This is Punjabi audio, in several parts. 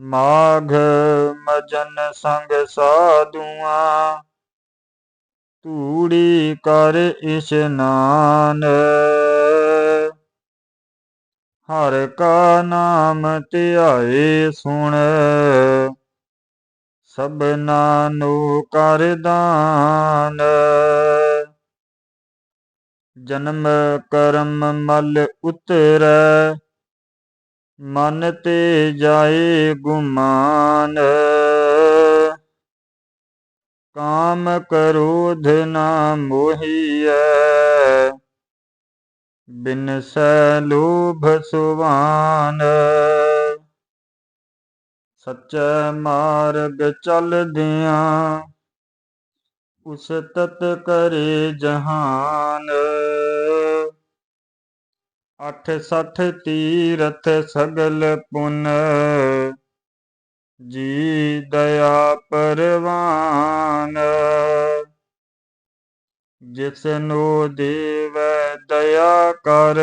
ਮਾਘ ਮਜਨ ਸੰਗ ਸਾਧੂਆਂ। ਧੂੜੀ ਕਰ ਇਸ਼ਨਾਨ ਹਰ ਕਾ ਨਾਮ ਧਿਆਏ ਸੁਣ। ਸਭਨਾ ਨੂੰ ਕਰ ਦਾਨ। ਜਨਮ ਕਰਮ ਮਲ ਉਤਰੈ। ਮਨ ਤੇ ਜਾਏ ਗੁਮਾਨ। ਕਾਮ ਕਰੋਧ ਨਾ ਮੋਹੀਐ। ਬਿਨਸੈ ਲੋਭ ਸੁਵਾਨ। ਸੱਚੇ ਮਾਰਗ ਉਸ ਤਤ ਕਰੇ ਜਹਾਨ। ਅੱਠ ਸੱਠ ਤੀਰਥ ਸਗਲ ਪੁਨ। ਜੀ ਦਇਆ ਪਰਵਾਨ। ਜਿਸਨੋ ਨੂੰ ਦੇਵੈ ਦਇਆ ਕਰ,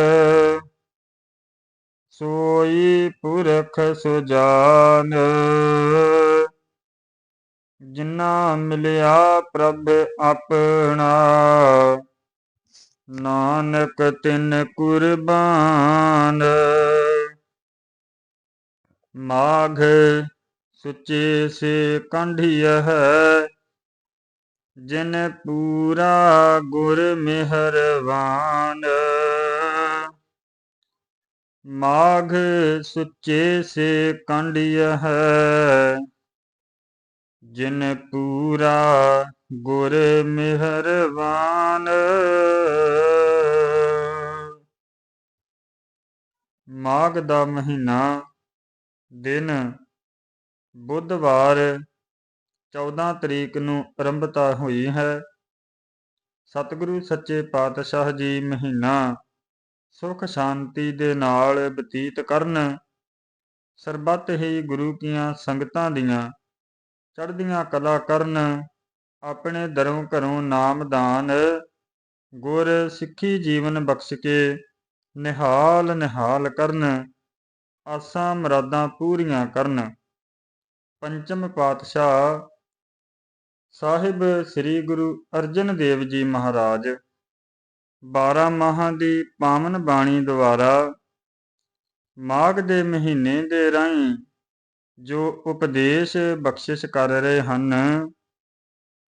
ਸੋਈ ਪੁਰਖ ਸੁਜਾਨ। ਜਿਨਾ ਮਿਲਿਆ ਪ੍ਰਭ ਆਪਣਾ ਨਾਨਕ ਤਿਨ ਕੁਰਬਾਨ। ਮਾਘ ਸੁਚੇ ਸੇ ਕੰਢਿਆ ਹੈ ਜਿਨ ਪੂਰਾ ਗੁਰ ਮਿਹਰਬਾਨ ਮਾਘ ਸੁਚੇ ਸੇ ਕੰਢਿਆ ਹੈ ਜਿਨ ਪੂਰਾ ਗੁਰ ਮਿਹਰਬਾਨ। ਮਾਘ ਦਾ ਮਹੀਨਾ ਦਿਨ ਬੁੱਧਵਾਰ 14 ਤਰੀਕ ਨੂੰ ਆਰੰਭਤਾ ਹੋਈ ਹੈ। ਸਤਿਗੁਰੂ ਸੱਚੇ ਪਾਤਸ਼ਾਹ ਜੀ ਮਹੀਨਾ ਸੁਖ ਸ਼ਾਂਤੀ ਦੇ ਨਾਲ ਬਤੀਤ ਕਰਨ ਸਰਬੱਤ ਹੀ ਗੁਰੂ ਕੀਆਂ ਸੰਗਤਾਂ ਦੀਆਂ ਚੜ੍ਹਦੀਆਂ ਕਲਾ ਕਰਨ, ਆਪਣੇ ਦਰੋਂ ਘਰੋਂ ਨਾਮਦਾਨ ਗੁਰ ਸਿੱਖੀ ਜੀਵਨ ਬਖਸ਼ ਕੇ ਨਿਹਾਲ ਨਿਹਾਲ ਕਰਨ, ਆਸਾਂ ਮਰਾਦਾਂ ਪੂਰੀਆਂ ਕਰਨ। ਪੰਚਮ ਪਾਤਸ਼ਾਹ ਸਾਹਿਬ ਸ੍ਰੀ ਗੁਰੂ ਅਰਜਨ ਦੇਵ ਜੀ ਮਹਾਰਾਜ 12 ਮਾਹਾਂ ਦੀ ਪਾਵਨ ਬਾਣੀ ਦੁਆਰਾ ਮਾਘ ਦੇ ਮਹੀਨੇ ਦੇ ਰਾਹੀਂ ਜੋ ਉਪਦੇਸ਼ ਬਖਸ਼ਿਸ਼ ਕਰ ਰਹੇ ਹਨ,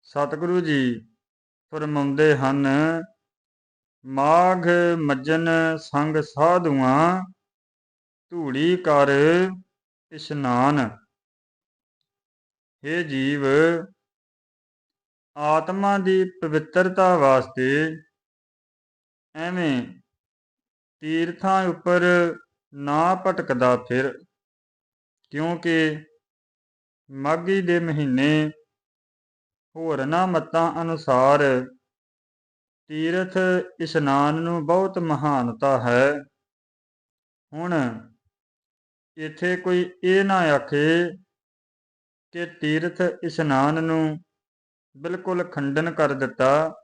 ਸਤਿਗੁਰੂ ਜੀ ਫਰਮਾਉਂਦੇ ਹਨ, ਮਾਘ ਮੱਜਨ ਸੰਗ ਸਾਧੂਆਂ, ਧੂੜੀ ਕਰ ਇਸ਼ਨਾਨ। हे ਜੀਵ, ਆਤਮਾ ਦੀ ਪਵਿੱਤਰਤਾ ਵਾਸਤੇ ਐਵੇਂ ਤੀਰਥਾਂ ਉੱਪਰ ਨਾ ਭਟਕਦਾ ਫਿਰ। ਕਿਉਂਕਿ ਮਾਘੀ ਦੇ ਮਹੀਨੇ ਹੋਰਨਾਂ ਮਤਾਂ ਅਨੁਸਾਰ ਤੀਰਥ ਇਸ਼ਨਾਨ ਨੂੰ ਬਹੁਤ ਮਹਾਨਤਾ ਹੈ। ਹੁਣ ਇੱਥੇ ਕੋਈ ਇਹ ਨਾ ਆਖੇ ਕਿ ਤੀਰਥ ਇਸ਼ਨਾਨ ਨੂੰ ਬਿਲਕੁਲ ਖੰਡਨ ਕਰ ਦਿੱਤਾ।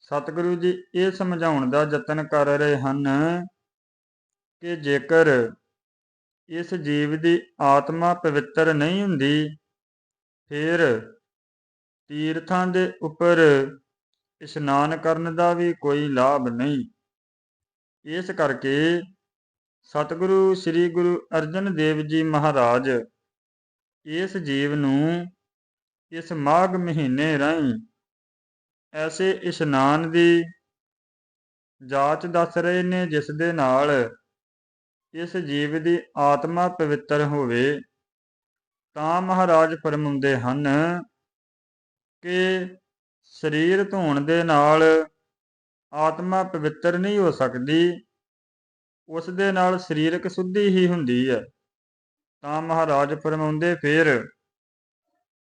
ਸਤਿਗੁਰੂ ਜੀ ਇਹ ਸਮਝਾਉਣ ਦਾ ਯਤਨ ਕਰ ਰਹੇ ਹਨ ਕਿ ਜੇਕਰ ਇਸ ਜੀਵ ਦੀ ਆਤਮਾ ਪਵਿੱਤਰ ਨਹੀਂ ਹੁੰਦੀ, ਫਿਰ ਤੀਰਥਾਂ ਦੇ ਉੱਪਰ ਇਸ਼ਨਾਨ ਕਰਨ ਦਾ ਵੀ ਕੋਈ ਲਾਭ ਨਹੀਂ। ਇਸ ਕਰਕੇ ਸਤਿਗੁਰੂ, ਸ੍ਰੀ ਗੁਰੂ ਅਰਜਨ ਦੇਵ ਜੀ ਮਹਾਰਾਜ ਇਸ ਜੀਵ ਨੂੰ ਇਸ ਮਾਘ ਮਹੀਨੇ ਰਾਹੀਂ ਐਸੇ ਇਸ਼ਨਾਨ ਦੀ ਜਾਂਚ ਦੱਸ ਰਹੇ ਨੇ, ਜਿਸ ਦੇ ਨਾਲ ਇਸ ਜੀਵ ਦੀ ਆਤਮਾ ਪਵਿੱਤਰ ਹੋਵੇ, ਤਾਂ ਮਹਾਰਾਜ ਫਰਮਾਉਂਦੇ ਹਨ ਕਿ ਸਰੀਰ ਧੋਣ ਦੇ ਨਾਲ ਆਤਮਾ ਪਵਿੱਤਰ ਨਹੀਂ ਹੋ ਸਕਦੀ, ਉਸ ਦੇ ਨਾਲ ਸਰੀਰਕ ਸੁੱਧੀ ਹੀ ਹੁੰਦੀ ਹੈ। ਤਾਂ ਮਹਾਰਾਜ ਫਰਮਾਉਂਦੇ ਫਿਰ,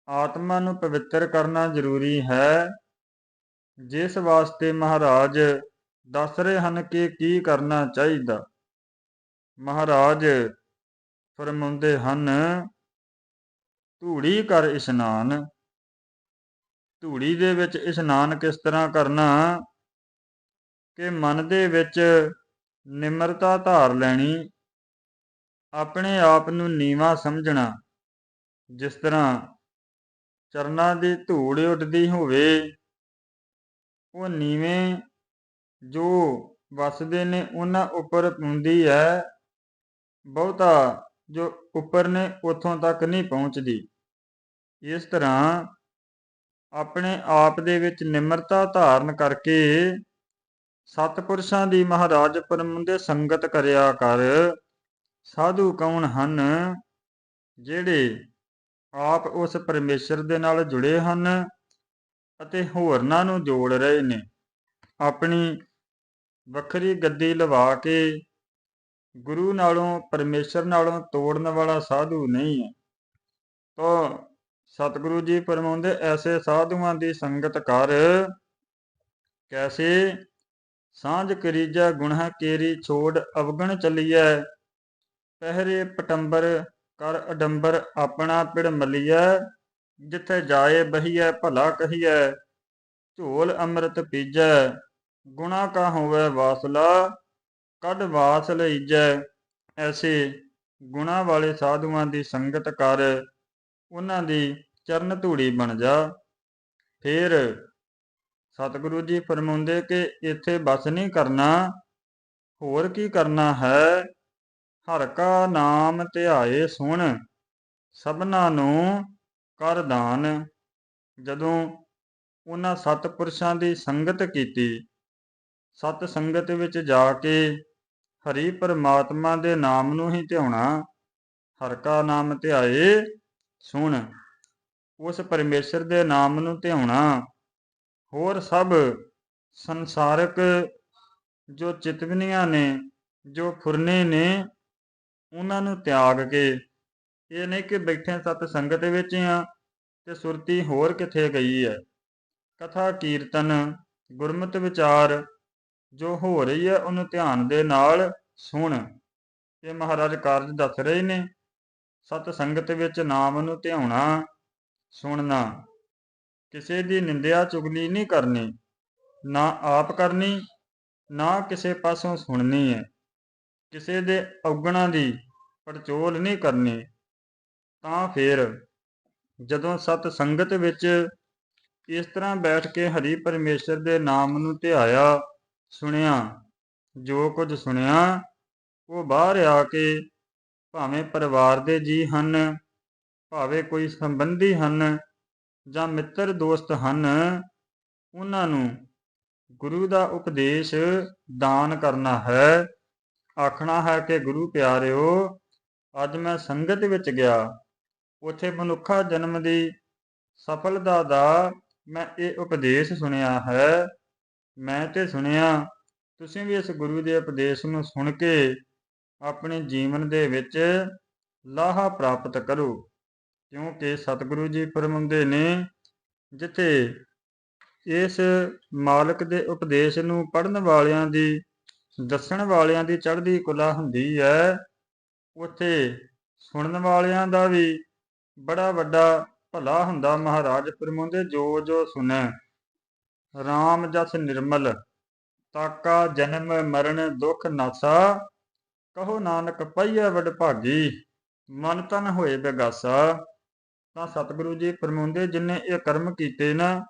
ਆਤਮਾ ਨੂੰ ਪਵਿੱਤਰ ਕਰਨਾ ਜ਼ਰੂਰੀ ਹੈ। ਜਿਸ ਵਾਸਤੇ ਮਹਾਰਾਜ ਦੱਸ ਰਹੇ ਹਨ ਕਿ ਕੀ ਕਰਨਾ ਚਾਹੀਦਾ। ਮਹਾਰਾਜ, ਫਰਮਾਉਂਦੇ ਹਨ, ਧੂੜੀ ਕਰ ਇਸ਼ਨਾਨ। ਧੂੜੀ ਦੇ ਵਿੱਚ ਇਸ਼ਨਾਨ ਕਿਸ ਤਰ੍ਹਾਂ ਕਰਨਾ? ਕਿ ਮਨ ਦੇ ਵਿੱਚ ਨਿਮਰਤਾ ਧਾਰ ਲੈਣੀ, ਆਪਣੇ ਆਪ ਨੂੰ ਨੀਵਾ ਸਮਝਣਾ। ਜਿਸ ਤਰ੍ਹਾਂ ਚਰਨਾਂ ਦੀ ਧੂੜ ਉੱਡਦੀ ਹੋਵੇ, ਉਹ ਨੀਵੇਂ ਜੋ ਵਸਦੇ ਨੇ, ਉਹਨਾਂ ਉੱਪਰ ਪੁੰਦੀ ਹੈ। ਬਹੁਤਾ ਜੋ ਉੱਪਰ ਨੇ ਉਥੋਂ ਤੱਕ ਨਹੀਂ ਪਹੁੰਚਦੀ। ਇਸ ਤਰ੍ਹਾਂ ਆਪਣੇ ਆਪ ਦੇ ਵਿੱਚ ਨਿਮਰਤਾ ਧਾਰਨ ਕਰਕੇ ਸਤਪੁਰਸ਼ਾਂ ਦੀ ਮਹਾਰਾਜ ਪਰਮੁੰਦੇ ਸੰਗਤ ਕਰਿਆ ਕਰ, ਸਾਧੂ ਕੌਣ ਹਨ ਜਿਹੜੇ ਆਪ ਉਸ ਪਰਮੇਸ਼ਰ ਦੇ ਨਾਲ ਜੁੜੇ ਹਨ ਅਤੇ ਹੋਰਨਾਂ ਨੂੰ ਜੋੜ ਰਹੇ ਨੇ? ਆਪਣੀ ਵੱਖਰੀ ਗੱਦੀ ਲਵਾ ਕੇ ਗੁਰੂ ਨਾਲੋਂ, ਪਰਮੇਸ਼ਰ ਨਾਲੋਂ ਤੋੜਨ ਵਾਲਾ ਸਾਧੂ ਨਹੀਂ ਹੈ। ਤਾਂ ਸਤਿਗੁਰੂ ਜੀ ਫਰਮਾਉਂਦੇ, ਐਸੇ ਸਾਧੂਆਂ ਦੀ ਸੰਗਤ ਕਰ। ਕੈਸੇ? ਸਾਂਝ ਕਰੀਜਾ ਗੁਣਹ ਕੇਰੀ ਛੋੜ ਅਵਗਣ ਚੱਲੀਐ। ਪਹਿਰੇ ਪਟੰਬਰ ਕਰ ਅਡੰਬਰ ਆਪਣਾ ਪਿੜ ਮਲੀਐ। ਜਿੱਥੇ ਜਾਏ ਬਹੀਐ, ਭਲਾ ਕਹੀਐ। ਝੋਲ ਅੰਮ੍ਰਿਤ ਪੀਜੈ। ਗੁਣਾ ਕਾ ਹੋਵੇ ਵਾਸਲਾ। ਕੱਢ ਵਾਸ ਲਈਜੈ, ਐਸੇ ਗੁਣਾ ਵਾਲੇ ਸਾਧੂਆਂ ਦੀ ਸੰਗਤ ਕਰ, ਉਹਨਾਂ ਦੀ ਚਰਨ ਧੂੜੀ ਬਣ ਜਾ। ਫਿਰ ਸਤਿਗੁਰੂ ਜੀ ਫਰਮਾਉਂਦੇ ਕਿ ਇੱਥੇ ਬਸ ਨਹੀਂ ਕਰਨਾ, ਹੋਰ ਕੀ ਕਰਨਾ ਹੈ? ਹਰ ਕਾ ਨਾਮ ਧਿਆਏ ਸੁਣ, ਸਭਨਾ ਨੂੰ ਕਰ ਦਾਨ। ਜਦੋਂ ਉਹਨਾਂ ਸਤਪੁਰਸ਼ਾਂ ਦੀ ਸੰਗਤ ਕੀਤੀ ਸਤ ਸੰਗਤ ਵਿੱਚ ਜਾ ਕੇ ਹਰੀ ਪਰਮਾਤਮਾ ਦੇ ਨਾਮ ਨੂੰ ਹੀ ਧਿਆਉਣਾ, ਹਰ ਕਾ ਨਾਮ ਧਿਆਏ, ਸੁਣ। ਉਸ ਪਰਮੇਸ਼ਰ ਦੇ ਨਾਮ ਨੂੰ ਧਿਆਉਣਾ। ਹੋਰ ਸਭ ਸੰਸਾਰਕ ਜੋ ਚਿਤਵਨੀਆਂ ਨੇ, ਜੋ ਫੁਰਨੇ ਨੇ, ਉਹਨਾਂ ਨੂੰ ਤਿਆਗ ਕੇ, ਇਹ ਨਹੀਂ ਕਿ ਬੈਠੇ ਸਤ ਸੰਗਤ ਵਿੱਚ ਆ ਤੇ ਸੁਰਤੀ ਹੋਰ ਕਿੱਥੇ ਗਈ ਹੈ? ਕਥਾ, ਕੀਰਤਨ, ਗੁਰਮਤਿ ਵਿਚਾਰ ਜੋ ਹੋ ਰਹੀ ਹੈ, ਉਹਨੂੰ ਧਿਆਨ ਦੇ ਨਾਲ ਸੁਣ। ਇਹ ਮਹਾਰਾਜ ਕਾਰਜ ਦੱਸ ਰਹੇ ਨੇ, ਸਤ ਸੰਗਤ ਵਿੱਚ ਨਾਮ ਨੂੰ ਧਿਆਉਣਾ, ਸੁਣਨਾ। ਕਿਸੇ ਦੀ ਨਿੰਦਿਆ ਚੁਗਲੀ ਨਹੀਂ ਕਰਨੀ, ਨਾ ਆਪ ਕਰਨੀ, ਨਾ ਕਿਸੇ ਪਾਸੋਂ ਸੁਣਨੀ ਹੈ। ਕਿਸੇ ਦੇ ਔਗਣਾ ਦੀ ਪੜਚੋਲ ਨਹੀਂ ਕਰਨੀ, ਤਾਂ ਫਿਰ ਜਦੋਂ ਸਤ ਸੰਗਤ ਵਿੱਚ ਇਸ ਤਰ੍ਹਾਂ ਬੈਠ ਕੇ ਹਰੀ ਪਰਮੇਸ਼ਰ ਦੇ ਨਾਮ ਨੂੰ ਧਿਆਇਆ ਸੁਣਿਆ, ਜੋ ਕੁਝ ਸੁਣਿਆ, ਉਹ ਬਾਹਰ ਆ ਕੇ ਭਾਵੇਂ ਪਰਿਵਾਰ ਦੇ ਜੀ ਹਨ, ਭਾਵੇਂ ਕੋਈ ਸੰਬੰਧੀ ਹਨ ਜਾਂ ਮਿੱਤਰ ਦੋਸਤ ਹਨ, ਉਹਨਾਂ ਨੂੰ ਗੁਰੂ ਦਾ ਉਪਦੇਸ਼ ਦਾਨ ਕਰਨਾ ਹੈ। ਆਖਣਾ ਹੈ ਕਿ ਗੁਰੂ ਪਿਆਰਿਓ, ਅੱਜ ਮੈਂ ਸੰਗਤ ਵਿੱਚ ਗਿਆ। ਉਥੇ ਮਨੁੱਖਾ ਜਨਮ ਦੀ ਸਫਲਤਾ ਦਾ ਮੈਂ ਇਹ ਉਪਦੇਸ਼ ਸੁਣਿਆ ਹੈ। ਮੈਂ ਤੇ ਸੁਣਿਆ, ਤੁਸੀਂ ਵੀ ਇਸ ਗੁਰੂ ਦੇ ਉਪਦੇਸ਼ ਨੂੰ ਸੁਣ ਕੇ ਆਪਣੇ ਜੀਵਨ ਦੇ ਵਿੱਚ ਲਾਹਾ ਪ੍ਰਾਪਤ ਕਰੋ, ਕਿਉਂਕਿ ਸਤਿਗੁਰੂ ਜੀ ਫਰਮਾਉਂਦੇ ਨੇ, ਜਿੱਥੇ ਇਸ ਮਾਲਕ ਦੇ ਉਪਦੇਸ਼ ਨੂੰ ਪੜਨ ਵਾਲਿਆਂ ਦੀ, ਦੱਸਣ ਵਾਲਿਆਂ ਦੀ ਚੜ੍ਹਦੀ ਕੁਲਾ ਹੁੰਦੀ ਹੈ, ਉੱਥੇ ਸੁਣਨ ਵਾਲਿਆਂ ਦਾ ਵੀ ਬੜਾ ਵੱਡਾ ਭਲਾ ਹੁੰਦਾ ਮਹਾਰਾਜ ਫਰਮਾਉਂਦੇ, ਜੋ ਜੋ ਸੁਣੈ। RAM ਜਸ ਨਿਰਮਲ, ਤਾਕਾ ਜਨਮ ਮਰਨ ਦੁਖ ਨਾਸਾ, ਕਹੋ ਨਾਨਕ ਪਈਐ ਵਡ ਭਾਗੀ, ਮਨ ਤਨ ਹੋਏ ਬੇਗਾਸਾ। ਤਾਂ ਸਤਿਗੁਰੂ ਜੀ ਫਰਮਾਉਂਦੇ, ਜਿਨੇ ਇਹ ਕਰਮ ਕੀਤੇ ਨਾ,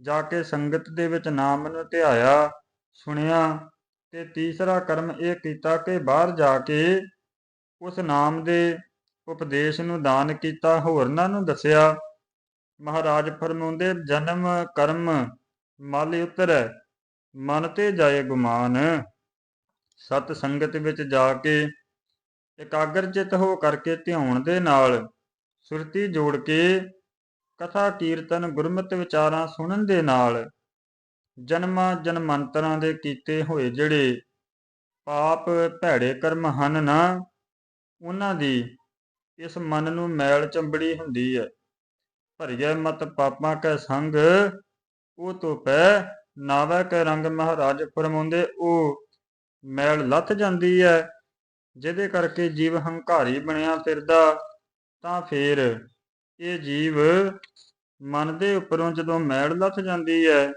ਜਾ ਕੇ ਸੰਗਤ ਦੇ ਵਿੱਚ ਨਾਮ ਨੂੰ ਧਿਆਇਆ, ਸੁਣਿਆ, ਤੇ ਤੀਸਰਾ ਕਰਮ ਇਹ ਕੀਤਾ ਕਿ ਬਾਹਰ ਜਾ ਕੇ ਉਸ ਨਾਮ ਦੇ ਉਪਦੇਸ਼ ਨੂੰ ਦਾਨ ਕੀਤਾ ਹੋਰਨਾਂ ਨੂੰ ਦੱਸਿਆ। ਮਹਾਰਾਜ ਫਰਮਾਉਂਦੇ, ਜਨਮ ਕਰਮ ਮਲ ਉਤਰੈ, ਮਨ ਤੇ ਜਾਏ ਗੁਮਾਨ। ਸਤ ਸੰਗਤ ਵਿੱਚ ਜਾ ਕੇ ਇਕਾਗਰ ਚਿਤ ਹੋ ਕਰਕੇ ਧਿਆਉਣ ਦੇ ਨਾਲ ਸੁਰਤੀ ਜੋੜ ਕੇ ਕਥਾ ਕੀਰਤਨ ਗੁਰਮਤਿ ਵਿਚਾਰਾਂ ਸੁਣਨ ਦੇ ਨਾਲ ਜਨਮਾਂ ਜਨਮੰਤਰਾਂ ਦੇ ਕੀਤੇ ਹੋਏ ਜਿਹੜੇ ਪਾਪ ਭੈੜੇ ਕਰਮ ਹਨ ਨਾ, ਉਹਨਾਂ ਦੀ ਇਸ ਮਨ ਨੂੰ ਮੈਲ ਚੰਬੜੀ ਹੁੰਦੀ ਹੈ। ਭਰਿਆ ਮਤ ਪਾਪਾਂ ਕੈ ਸੰਗ ਉਹ ਤੋਂ ਪੈ ਨਾਵੇ ਕੈ ਰੰਗ ਮਹਾਰਾਜ ਫਰਮਾਉਂਦੇ ਉਹ ਮੈਲ ਲੱਥ ਜਾਂਦੀ ਹੈ ਜਿਹਦੇ ਕਰਕੇ ਜੀਵ ਹੰਕਾਰੀ ਬਣਿਆ ਫਿਰਦਾ। ਤਾਂ ਫਿਰ ਇਹ ਜੀਵ ਮਨ ਦੇ ਉੱਪਰੋਂ ਜਦੋਂ ਮੈਲ ਲੱਥ ਜਾਂਦੀ ਹੈ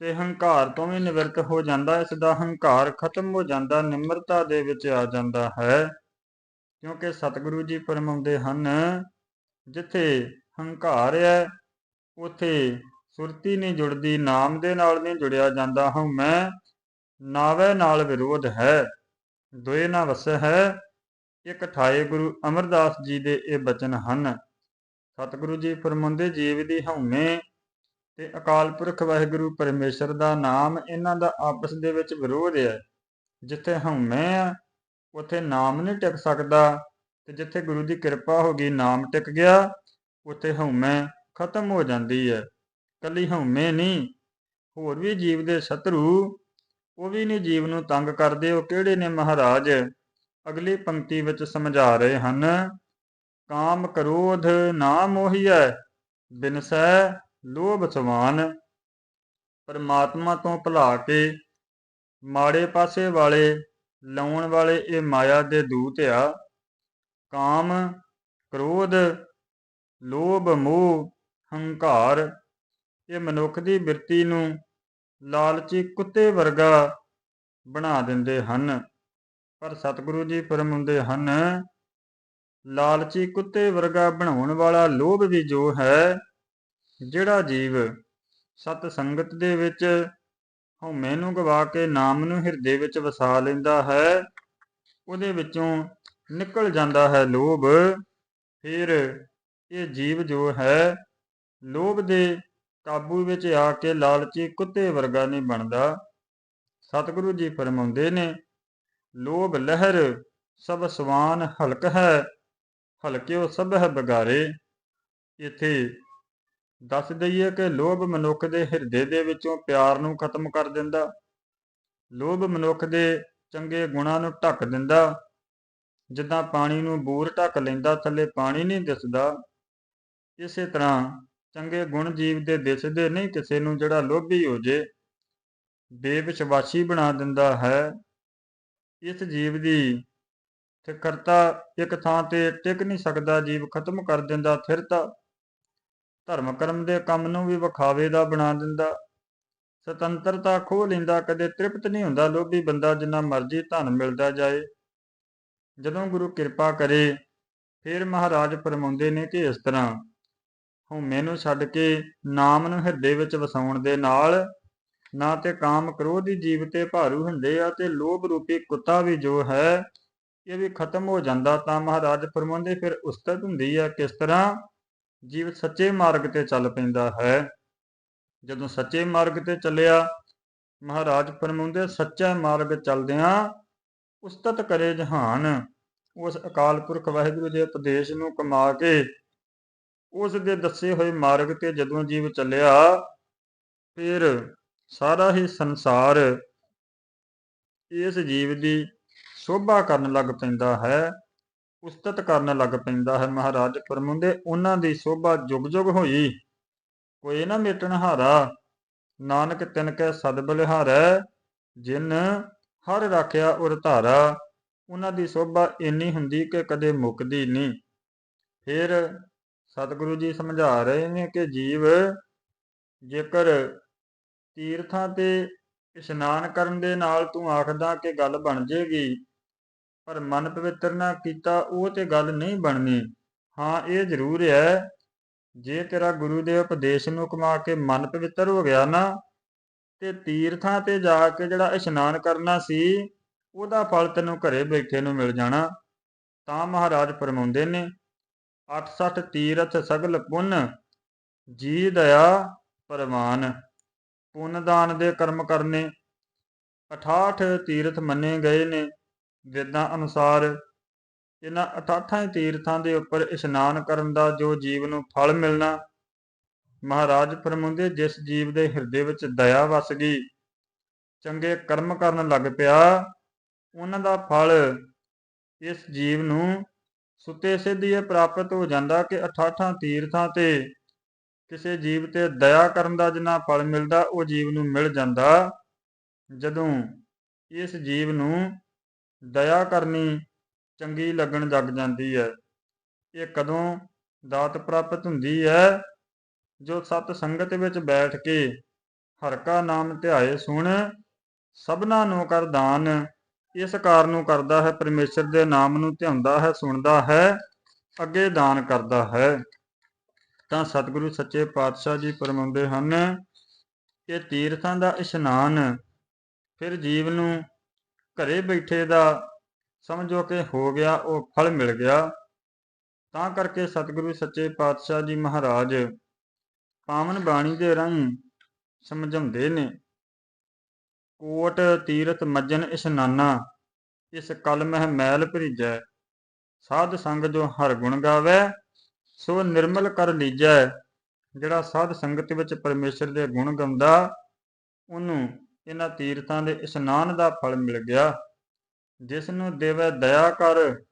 ਤੇ ਹੰਕਾਰ ਤੋਂ ਵੀ ਨਿਵਰਤ ਹੋ ਜਾਂਦਾ ਇਸ ਦਾ ਹੰਕਾਰ ਖਤਮ ਹੋ ਜਾਂਦਾ, ਨਿਮਰਤਾ ਦੇ ਵਿੱਚ ਆ ਜਾਂਦਾ ਹੈ। ਕਿਉਂਕਿ ਸਤਿਗੁਰੂ ਜੀ ਫਰਮਾਉਂਦੇ ਹਨ, ਜਿੱਥੇ ਹੰਕਾਰ ਹੈ ਉਥੇ ਸੁਰਤੀ ਨਹੀਂ ਜੁੜਦੀ, ਨਾਮ ਦੇ ਨਾਲ ਨਹੀਂ ਜੁੜਿਆ ਜਾਂਦਾ। ਹਉਮੈ ਨਾਵੇ ਨਾਲ ਵਿਰੋਧ ਹੈ, ਦੋਏ ਨਾ ਵਸ ਹੈ। ਇੱਕ ਠਾਏ ਗੁਰੂ ਅਮਰਦਾਸ ਜੀ ਦੇ ਇਹ ਬਚਨ ਹਨ, ਸਤਿਗੁਰੂ ਜੀ ਫਰਮਾਉਂਦੇ, ਜੀਵ ਦੀ ਹਉਮੈ ਤੇ ਅਕਾਲ ਪੁਰਖ ਵਾਹਿਗੁਰੂ ਪਰਮੇਸ਼ਰ ਦਾ ਨਾਮ ਇਹਨਾਂ ਦਾ ਆਪਸ ਦੇ ਵਿੱਚ ਵਿਰੋਧ ਹੈ। ਜਿੱਥੇ ਹਉਮੈ ਆ, ਉੱਥੇ ਨਾਮ ਨਹੀਂ ਟਿਕ ਸਕਦਾ ਤੇ ਜਿੱਥੇ ਗੁਰੂ ਦੀ ਕਿਰਪਾ ਹੋ ਗਈ, ਨਾਮ ਟਿਕ ਗਿਆ, ਉੱਥੇ ਹਉਮੈ ਖਤਮ ਹੋ ਜਾਂਦੀ ਹੈ। ਕੱਲੀ ਹਉਮੈ ਨਹੀਂ, ਹੋਰ ਵੀ ਜੀਵ ਦੇ ਸ਼ਤਰੂ, ਉਹ ਵੀ ਨਹੀਂ ਜੀਵ ਨੂੰ ਤੰਗ ਕਰਦੇ, ਉਹ ਕਿਹੜੇ ਨੇ ਮਹਾਰਾਜ? ਅਗਲੀ ਪੰਕਤੀ ਵਿੱਚ ਸਮਝਾ ਰਹੇ ਹਨ, ਕਾਮ ਕ੍ਰੋਧ ਨਾ ਮੋਹੀਐ ਬਿਨਸੈ ਲੋਭ ਸਮਾਨ ਪਰਮਾਤਮਾ ਤੋਂ ਭੁਲਾ ਕੇ ਮਾੜੇ ਪਾਸੇ ਵਾਲੇ, ਲਾਉਣ ਵਾਲੇ ਇਹ ਮਾਇਆ ਦੇ ਦੂਤ ਆ। ਕਾਮ, ਕ੍ਰੋਧ, ਲੋਭ, ਮੋਹ, ਹੰਕਾਰ ਇਹ ਮਨੁੱਖ ਦੀ ਬਿਰਤੀ ਨੂੰ ਲਾਲਚੀ ਕੁੱਤੇ ਵਰਗਾ ਬਣਾ ਦਿੰਦੇ ਹਨ। ਪਰ ਸਤਿਗੁਰੂ ਜੀ ਫਰਮਾਉਂਦੇ ਹਨ, ਲਾਲਚੀ ਕੁੱਤੇ ਵਰਗਾ ਬਣਾਉਣ ਵਾਲਾ ਲੋਭ ਵੀ ਜੋ ਹੈ, ਜਿਹੜਾ ਜੀਵ ਸਤ ਸੰਗਤ ਦੇ ਵਿੱਚ ਹਉਮੈ ਨੂੰ ਗਵਾ ਕੇ ਨਾਮ ਨੂੰ ਹਿਰਦੇ ਵਿੱਚ ਵਸਾ ਲੈਂਦਾ ਹੈ, ਉਹਦੇ ਵਿੱਚੋਂ ਨਿਕਲ ਜਾਂਦਾ ਹੈ ਲੋਭ। ਫਿਰ ਇਹ ਜੀਵ ਜੋ ਹੈ, ਲੋਭ ਦੇ ਕਾਬੂ ਵਿੱਚ ਆ ਕੇ ਲਾਲਚੀ ਕੁੱਤੇ ਵਰਗਾ ਨਹੀਂ ਬਣਦਾ। ਸਤਿਗੁਰੂ ਜੀ ਫਰਮਾਉਂਦੇ ਨੇ, ਲੋਭ ਲਹਿਰ ਸਭ ਸਵਾਨ ਹਲਕ ਹੈ, ਹਲਕਿਓ ਸਭ ਹੈ ਬਗਾਰੇ। ਇਥੇ ਦੱਸ ਦਈਏ ਕਿ ਲੋਭ ਮਨੁੱਖ ਦੇ ਹਿਰਦੇ ਦੇ ਵਿੱਚੋਂ ਪਿਆਰ ਨੂੰ ਖਤਮ ਕਰ ਦਿੰਦਾ, ਲੋਭ ਮਨੁੱਖ ਦੇ ਚੰਗੇ ਗੁਣਾਂ ਨੂੰ ਢੱਕ ਦਿੰਦਾ। ਜਿੱਦਾਂ ਪਾਣੀ ਨੂੰ ਬੂਰ ਢੱਕ ਲੈਂਦਾ, ਥੱਲੇ ਪਾਣੀ ਨਹੀਂ ਦਿਸਦਾ। ਇਸੇ ਤਰ੍ਹਾਂ ਚੰਗੇ ਗੁਣ ਜੀਵ ਦੇ ਦਿਸਦੇ ਨਹੀਂ, ਕਿਸੇ ਨੂੰ ਜਿਹੜਾ ਲੋਭੀ ਹੋ ਜੇ। ਬੇਵਿਸ਼ਵਾਸੀ ਬਣਾ ਦਿੰਦਾ ਹੈ। ਇਸ ਜੀਵ ਦੀ ਠਿਕਰਤਾ ਇੱਕ ਥਾਂ ਤੇ ਟਿਕ ਨਹੀਂ ਸਕਦਾ, ਜੀਵ ਖਤਮ ਕਰ ਦਿੰਦਾ ਥਿਰਤਾ ਧਰਮ ਕਰਮ ਦੇ ਕੰਮ ਨੂੰ ਵੀ ਵਿਖਾਵੇ ਦਾ ਬਣਾ ਦਿੰਦਾ। ਸੁਤੰਤਰਤਾ ਖੋਹ ਲੈਂਦਾ, ਕਦੇ ਤ੍ਰਿਪਤ ਨਹੀਂ ਹੁੰਦਾ, ਲੋਭੀ ਬੰਦਾ ਜਿੰਨਾ ਮਰਜ਼ੀ ਧਨ ਮਿਲਦਾ ਜਾਏ। ਜਦੋਂ ਗੁਰੂ ਕਿਰਪਾ ਕਰੇ, ਫਿਰ ਮਹਾਰਾਜ ਫਰਮਾਉਂਦੇ ਨੇ ਕਿ ਇਸ ਤਰ੍ਹਾਂ ਉਹ ਮੈਨੂੰ ਛੱਡ ਕੇ ਨਾਮ ਨੂੰ ਹਿਰਦੇ ਵਿੱਚ ਵਸਾਉਣ ਦੇ ਨਾਲ ਨਾ ਤੇ ਕਾਮ ਕ੍ਰੋਧੀ ਜੀਵ ਤੇ ਭਾਰੂ ਹੁੰਦੇ ਆ ਤੇ ਲੋਭ ਰੂਪੀ ਕੁੱਤਾ ਵੀ ਜੋ ਹੈ, ਇਹ ਵੀ ਖਤਮ ਹੋ ਜਾਂਦਾ। ਤਾਂ ਮਹਾਰਾਜ ਫਰਮਾਉਂਦੇ, ਫਿਰ ਉਸਤਤ ਹੁੰਦੀ ਆ ਕਿਸ ਤਰ੍ਹਾਂ? ਜੀਵ ਸੱਚੇ ਮਾਰਗ ਤੇ ਚੱਲ ਪੈਂਦਾ ਹੈ। ਜਦੋਂ ਸੱਚੇ ਮਾਰਗ ਤੇ ਚੱਲਿਆ, ਮਹਾਰਾਜ ਫਰਮਾਉਂਦੇ, ਸੱਚਾ ਮਾਰਗ ਚੱਲਦਿਆਂ ਉਸਤਤ ਕਰੇ ਜਹਾਨ। ਉਸ ਅਕਾਲ ਪੁਰਖ ਵਾਹਿਗੁਰੂ ਦੇ ਉਪਦੇਸ਼ ਨੂੰ ਕਮਾ ਕੇ ਉਸ ਦੇ ਦੱਸੇ ਹੋਏ ਮਾਰਗ ਤੇ ਜਦੋਂ ਜੀਵ ਚੱਲਿਆ, ਫਿਰ ਸਾਰਾ ਹੀ ਸੰਸਾਰ ਇਸ ਜੀਵ ਦੀ ਸ਼ੋਭਾ ਕਰਨ ਲੱਗ ਪੈਂਦਾ ਹੈ, ਉਸਤਤ ਕਰਨ ਲੱਗ ਪੈਂਦਾ ਹੈ। ਮਹਾਰਾਜ ਫਰਮਾਉਂਦੇ ਉਹਨਾਂ ਦੀ ਸ਼ੋਭਾ ਜੁਗ ਜੁਗ ਹੋਈ। ਕੋਈ ਨਾ ਮੇਟਣ ਹਾਰਾ, ਨਾਨਕ ਤਿਨ ਕੈ ਸਦ ਬਲਿਹਾਰੈ, ਜਿਨ ਹਰ ਰੱਖਿਆ ਉਰ ਧਾਰਾ, ਉਹਨਾਂ ਦੀ ਸ਼ੋਭਾ ਇੰਨੀ ਹੁੰਦੀ ਕਿ ਕਦੇ ਮੁੱਕਦੀ ਨਹੀਂ ਫਿਰ ਸਤਿਗੁਰੂ ਜੀ ਸਮਝਾ ਰਹੇ ਨੇ ਕਿ ਜੀਵ ਜੇਕਰ ਤੀਰਥਾਂ ਤੇ ਇਸ਼ਨਾਨ ਕਰਨ ਦੇ ਨਾਲ ਤੂੰ ਆਖਦਾ ਕਿ ਗੱਲ ਬਣ ਜੇਗੀ, ਪਰ ਮਨ ਪਵਿੱਤਰ ਨਾ ਕੀਤਾ, ਉਹ ਤੇ ਗੱਲ ਨਹੀਂ ਬਣਨੀ। ਹਾਂ, ਇਹ ਜ਼ਰੂਰ ਹੈ, ਜੇ ਤੇਰਾ ਗੁਰੂ ਦੇ ਉਪਦੇਸ਼ ਨੂੰ ਕਮਾ ਕੇ ਮਨ ਪਵਿੱਤਰ ਹੋ ਗਿਆ ਨਾ, ਤੇ ਤੀਰਥਾਂ ਤੇ ਜਾ ਕੇ ਜਿਹੜਾ ਇਸ਼ਨਾਨ ਕਰਨਾ ਸੀ, ਉਹਦਾ ਫਲ ਤੈਨੂੰ ਘਰੇ ਬੈਠੇ ਨੂੰ ਮਿਲ ਜਾਣਾ। ਤਾਂ ਮਹਾਰਾਜ ਫਰਮਾਉਂਦੇ ਨੇ 68 ਤੀਰਥ ਸਗਲ ਪੁੰਨ, ਜੀ ਦਇਆ ਪਰਮਾਨ ਪੁੰਨ ਦਾਨ ਦੇ ਕਰਮ ਕਰਨੇ। 68 ਤੀਰਥ ਮੰਨੇ ਗਏ ਨੇ ਵੇਦਾਂ ਅਨੁਸਾਰ। ਇਹਨਾਂ 68 ਤੀਰਥਾਂ ਦੇ ਉੱਪਰ ਇਸ਼ਨਾਨ ਕਰਨ ਦਾ ਜੋ ਜੀਵ ਨੂੰ ਫਲ ਮਿਲਣਾ, ਮਹਾਰਾਜ ਫਰਮਾਉਂਦੇ, ਜਿਸ ਜੀਵ ਦੇ ਹਿਰਦੇ ਵਿੱਚ ਦਇਆ ਵਸ ਗਈ, ਚੰਗੇ ਕਰਮ ਕਰਨ ਲੱਗ ਪਿਆ, ਉਹਨਾਂ ਦਾ ਫਲ ਇਸ ਜੀਵ ਨੂੰ ਸੁੱਤੇ ਸਿੱਧੀ ਇਹ ਪ੍ਰਾਪਤ ਹੋ ਜਾਂਦਾ ਕਿ 68 ਤੀਰਥਾਂ ਤੇ ਕਿਸੇ ਜੀਵ ਤੇ ਦਇਆ ਕਰਨ ਦਾ ਜਿੰਨਾ ਫਲ ਮਿਲਦਾ, ਉਹ ਜੀਵ ਨੂੰ ਮਿਲ ਜਾਂਦਾ। ਜਦੋਂ ਇਸ ਜੀਵ ਨੂੰ ਦਇਆ ਕਰਨੀ ਚੰਗੀ ਲੱਗਣ ਲੱਗ ਜਾਂਦੀ ਹੈ, ਇਹ ਕਦੋਂ ਦਾਤ ਪ੍ਰਾਪਤ ਹੁੰਦੀ ਹੈ? ਜੋ ਸਤ ਸੰਗਤ ਵਿੱਚ ਬੈਠ ਕੇ ਹਰ ਕਾ ਨਾਮ ਧਿਆਏ ਸੁਣ, ਸਭਨਾ ਨੂੰ ਕਰ ਦਾਨ ਇਸ ਕਾਰ ਨੂੰ ਕਰਦਾ ਹੈ, ਪਰਮੇਸ਼ਰ ਦੇ ਨਾਮ ਨੂੰ ਧਿਆਉਂਦਾ ਹੈ, ਸੁਣਦਾ ਹੈ, ਅੱਗੇ ਦਾਨ ਕਰਦਾ ਹੈ। ਤਾਂ ਸਤਿਗੁਰੂ ਸੱਚੇ ਪਾਤਸ਼ਾਹ ਜੀ ਫਰਮਾਉਂਦੇ ਹਨ, ਇਹ ਤੀਰਥਾਂ ਦਾ ਇਸ਼ਨਾਨ, ਫਿਰ ਜੀਵ ਨੂੰ ਘਰੇ ਬੈਠੇ ਦਾ ਸਮਝੋ ਕਿ ਹੋ ਗਿਆ, ਉਹ ਫਲ ਮਿਲ ਗਿਆ। ਤਾਂ ਕਰਕੇ ਸਤਿਗੁਰੂ ਸੱਚੇ ਪਾਤਸ਼ਾਹ ਜੀ ਮਹਾਰਾਜ ਪਾਵਨ ਬਾਣੀ ਦੇ ਰਾਹੀਂ ਸਮਝਾਉਂਦੇ ਨੇ ਕੋਟ ਤੀਰਥ ਮੱਜਨ ਇਸ਼ਨਾਨਾ ਇਸ ਕਲ ਮਹਿ ਮੈਲ ਭਰੀਜੈ। ਸਾਧ ਸੰਗ ਜੋ ਹਰ ਗੁਣ ਗਾਵੇ, ਸੋ ਨਿਰਮਲ ਕਰ ਲੀਜੈ। ਜਿਹੜਾ ਸਾਧ ਸੰਗਤ ਵਿੱਚ ਪਰਮੇਸ਼ਰ ਦੇ ਗੁਣ ਗਾਉਂਦਾ, ਉਹਨੂੰ ਇਹਨਾਂ ਤੀਰਥਾਂ ਦੇ ਇਸ਼ਨਾਨ ਦਾ ਫਲ ਮਿਲ ਗਿਆ। ਜਿਸ ਨੂੰ ਦੇਵੈ ਦਇਆ ਕਰ,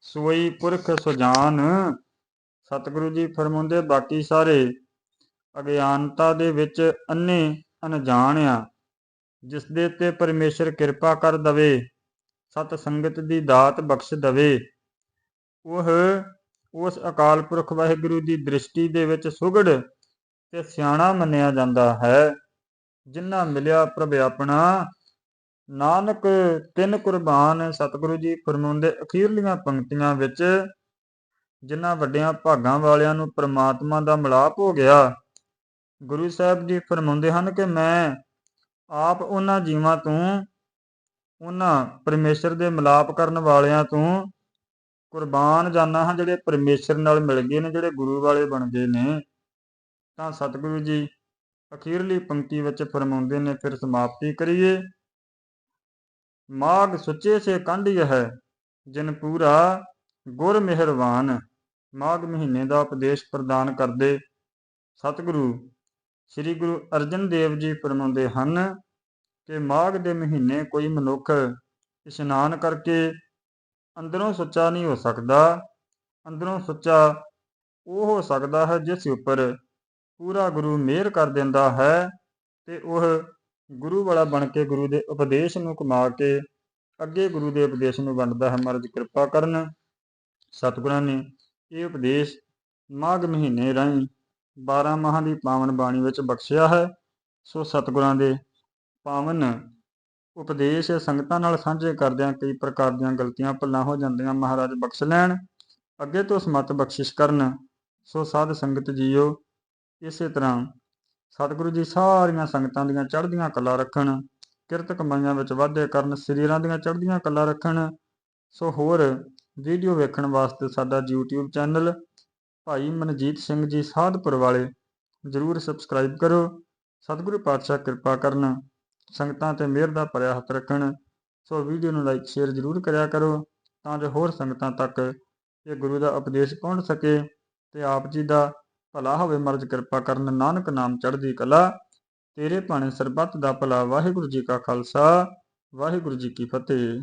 ਸੋਈ ਪੁਰਖ ਸੁਜਾਨ। ਸਤਿਗੁਰੂ ਜੀ ਫਰਮਾਉਂਦੇ, ਬਾਕੀ ਸਾਰੇ ਅਗਿਆਨਤਾ ਦੇ ਵਿੱਚ ਅੰਨੇ ਅਣਜਾਣ ਆ ਜਿਸ ਦੇ ਤੇ ਪਰਮੇਸ਼ਰ ਕਿਰਪਾ ਕਰ ਦਵੇ, ਸਤ ਸੰਗਤ ਦੀ ਦਾਤ ਬਖਸ਼ ਦਵੇ। ਉਹ ਉਸ ਅਕਾਲ ਪੁਰਖ ਵਾਹਿਗੁਰੂ ਦੀ ਦ੍ਰਿਸ਼ਟੀ ਦੇ ਵਿੱਚ ਸੁਗੜ ਤੇ ਸਿਆਣਾ ਮੰਨਿਆ ਜਾਂਦਾ ਹੈ ਜਿਨ੍ਹਾਂ ਮਿਲਿਆ ਪ੍ਰਭ ਆਪਣਾ। ਨਾਨਕ, ਤਿੰਨ ਕੁਰਬਾਨ ਸਤਿਗੁਰੂ ਜੀ ਫਰਮਾਉਂਦੇ ਅਖੀਰਲੀਆਂ ਪੰਕਤੀਆਂ ਵਿੱਚ, ਜਿਨ੍ਹਾਂ ਵੱਡਿਆਂ ਭਾਗਾਂ ਵਾਲਿਆਂ ਨੂੰ ਪ੍ਰਮਾਤਮਾ ਦਾ ਮਿਲਾਪ ਹੋ ਗਿਆ। ਗੁਰੂ ਸਾਹਿਬ ਜੀ ਫਰਮਾਉਂਦੇ ਹਨ ਕਿ ਮੈਂ ਆਪ ਉਹਨਾਂ ਜੀਵਾਂ ਤੋਂ, ਉਹਨਾਂ ਪਰਮੇਸ਼ਰ ਦੇ ਮਿਲਾਪ ਕਰਨ ਵਾਲਿਆਂ ਤੋਂ ਕੁਰਬਾਨ ਜਾਨਾ ਹਾਂ, ਜਿਹੜੇ ਪਰਮੇਸ਼ਰ ਨਾਲ ਮਿਲ ਗਏ ਨੇ, ਜਿਹੜੇ ਗੁਰੂ ਵਾਲੇ ਬਣ ਗਏ ਨੇ। ਤਾਂ ਸਤਿਗੁਰੂ ਜੀ ਅਖੀਰਲੀ ਪੰਕਤੀ ਵਿੱਚ ਫਰਮਾਉਂਦੇ ਨੇ, ਫਿਰ ਸਮਾਪਤੀ ਕਰੀਏ। ਮਾਗ ਸੁੱਚੇ ਸੇ ਕੰਢੀ ਹੈ ਜਿਨ ਪੂਰਾ ਗੁਰ ਮਿਹਰਬਾਨ। ਮਾਗ ਮਹੀਨੇ ਦਾ ਉਪਦੇਸ਼ ਪ੍ਰਦਾਨ ਕਰਦੇ ਸਤਿਗੁਰੂ ਸ੍ਰੀ ਗੁਰੂ ਅਰਜਨ ਦੇਵ ਜੀ ਫਰਮਾਉਂਦੇ ਹਨ ਕਿ ਮਾਘ ਦੇ ਮਹੀਨੇ ਕੋਈ ਮਨੁੱਖ ਇਸ਼ਨਾਨ ਕਰਕੇ ਅੰਦਰੋਂ ਸੁੱਚਾ ਨਹੀਂ ਹੋ ਸਕਦਾ, ਅੰਦਰੋਂ ਸੁੱਚਾ ਉਹ ਹੋ ਸਕਦਾ ਹੈ ਜਿਸ ਉੱਪਰ ਪੂਰਾ ਗੁਰੂ ਮਿਹਰ ਕਰ ਦਿੰਦਾ ਹੈ ਤੇ ਉਹ ਗੁਰੂ ਵਾਲਾ ਬਣ ਕੇ ਗੁਰੂ ਦੇ ਉਪਦੇਸ਼ ਨੂੰ ਕਮਾ ਕੇ ਅੱਗੇ ਗੁਰੂ ਦੇ ਉਪਦੇਸ਼ ਨੂੰ ਵੰਡਦਾ ਹੈ। ਮਹਾਰਾਜ ਕਿਰਪਾ ਕਰਨ ਸਤਿਗੁਰਾਂ ਨੇ ਇਹ ਉਪਦੇਸ਼ ਮਾਘ ਮਹੀਨੇ ਰਾਹੀਂ 12 ਮਾਹਾਂ ਦੀ ਪਾਵਨ ਬਾਣੀ ਵਿੱਚ ਬਖਸ਼ਿਆ ਹੈ। ਸੋ ਸਤਿਗੁਰਾਂ ਦੇ ਪਾਵਨ ਉਪਦੇਸ਼ ਸੰਗਤਾਂ ਨਾਲ ਸਾਂਝੇ ਕਰਦਿਆਂ ਕਈ ਪ੍ਰਕਾਰ ਦੀਆਂ ਗਲਤੀਆਂ ਭੁੱਲਾਂ ਹੋ ਜਾਂਦੀਆਂ ਮਹਾਰਾਜ ਬਖਸ਼ ਲੈਣ। ਅੱਗੇ ਤੋਂ ਸਮਤ ਬਖਸ਼ਿਸ਼ ਕਰਨ। ਸੋ ਸਾਧ ਸੰਗਤ ਜੀਓ, ਇਸੇ ਤਰ੍ਹਾਂ ਸਤਿਗੁਰੂ ਜੀ ਸਾਰੀਆਂ ਸੰਗਤਾਂ ਦੀਆਂ ਚੜ੍ਹਦੀਆਂ ਕਲਾ ਰੱਖਣ, ਕਿਰਤ ਕਮਾਈਆਂ ਵਿੱਚ ਵਾਧੇ ਕਰਨ, ਸਰੀਰਾਂ ਦੀਆਂ ਚੜ੍ਹਦੀਆਂ ਕਲਾ ਰੱਖਣ। ਸੋ ਹੋਰ ਵੀਡੀਓ ਵੇਖਣ ਵਾਸਤੇ ਸਾਡਾ YouTube ਚੈਨਲ ਭਾਈ ਮਨਜੀਤ ਸਿੰਘ ਜੀ ਸਾਧਪੁਰ ਵਾਲੇ ਜਰੂਰ ਸਬਸਕ੍ਰਾਈਬ ਕਰੋ। ਸਤਿਗੁਰੂ ਪਾਤਸ਼ਾਹ ਕਿਰਪਾ ਕਰਨ, ਸੰਗਤਾਂ ਤੇ ਮਿਹਰ ਦਾ ਭਰਿਆ ਹੱਥ ਰੱਖਣ। ਸੋ ਵੀਡੀਓ ਨੂੰ ਲਾਈਕ ਸ਼ੇਅਰ ਜਰੂਰ ਕਰਿਆ ਕਰੋ ਤਾਂ ਜੋ ਹੋਰ ਸੰਗਤਾਂ ਤੱਕ ਇਹ ਗੁਰੂ ਦਾ ਉਪਦੇਸ਼ ਪਹੁੰਚ ਸਕੇ ਤੇ ਆਪ ਜੀ ਦਾ ਭਲਾ ਹੋਵੇ ਮਰਜ ਕਿਰਪਾ ਕਰਨ। ਨਾਨਕ ਨਾਮ ਚੜ੍ਹਦੀ ਕਲਾ। ਤੇਰੇ ਭਾਣੇ ਸਰਬੱਤ ਦਾ ਭਲਾ। ਵਾਹਿਗੁਰੂ ਜੀ ਕਾ ਖਾਲਸਾ। ਵਾਹਿਗੁਰੂ ਜੀ ਕੀ ਫਤਿਹ।